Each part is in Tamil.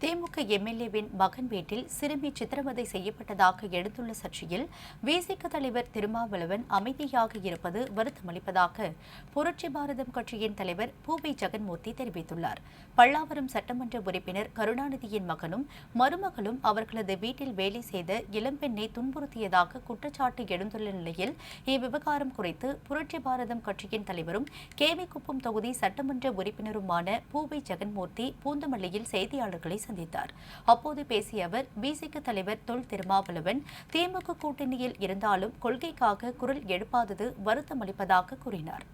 திமுக எம்எல்ஏவின் மகன் வீட்டில் சிறுமி சித்திரவதை செய்யப்பட்டதாக எடுத்துள்ள சர்ச்சையில் விசிக தலைவர் திருமாவளவன் அமைதியாக இருப்பது வருத்தமளிப்பதாக புரட்சி பாரதம் கட்சியின் தலைவர் பூபி ஜெகன்மூர்த்தி தெரிவித்துள்ளார். பல்லாவரம் சட்டமன்ற உறுப்பினர் கருணாநிதியின் மகனும் மருமகளும் அவர்களது வீட்டில் வேலை செய்த இளம்பெண்ணை துன்புறுத்தியதாக குற்றச்சாட்டு எழுந்துள்ள நிலையில் இவ்விவகாரம் குறித்து புரட்சி பாரதம் கட்சியின் தலைவரும் கேவிக்குப்பம் தொகுதி சட்டமன்ற உறுப்பினருமான பூவை ஜெகன்மூர்த்தி பூந்தமல்லியில் செய்தியாளர்களை சந்தித்தார். அப்போது பேசிய அவர் பிசிக தலைவர் தொல் திருமாவளவன் திமுக கூட்டணியில் இருந்தாலும் கொள்கைக்காக குரல் எழுப்பாதது வருத்தமளிப்பதாக கூறினார்.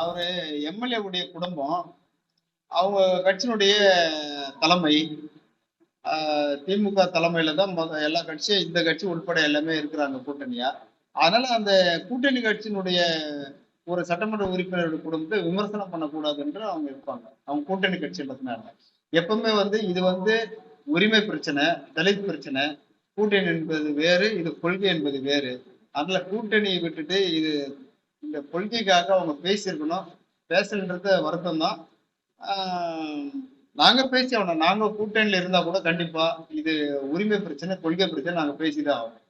அவரு எம்எல்ஏ உடைய குடும்பம் அவங்க கட்சியினுடைய தலைமை ஆஹ் திமுக தலைமையில தான் எல்லா கட்சியும் இந்த கட்சி உட்பட எல்லாமே இருக்கிறாங்க கூட்டணியா? அதனால அந்த கூட்டணி கட்சியினுடைய ஒரு சட்டமன்ற உறுப்பினருடைய குடும்பத்தை விமர்சனம் பண்ணக்கூடாது என்று அவங்க இருப்பாங்க. அவங்க கூட்டணி கட்சின்றதுனால எப்பவுமே வந்து இது வந்து உரிமை பிரச்சனை தலித் பிரச்சனை. கூட்டணி என்பது வேறு இது கொள்கை என்பது வேறு. அதனால கூட்டணியை விட்டுட்டு இது இந்த கொள்கைக்காக அவங்க பேசியிருக்கணும். பேசலன்றது வருத்தம் தான். நாங்க பேசி ஆகணும். நாங்க கூட்டணியில இருந்தா கூட கண்டிப்பா இது உரிமை பிரச்சனை கொள்கை பிரச்சனை நாங்க பேசிதான் ஆகணும்.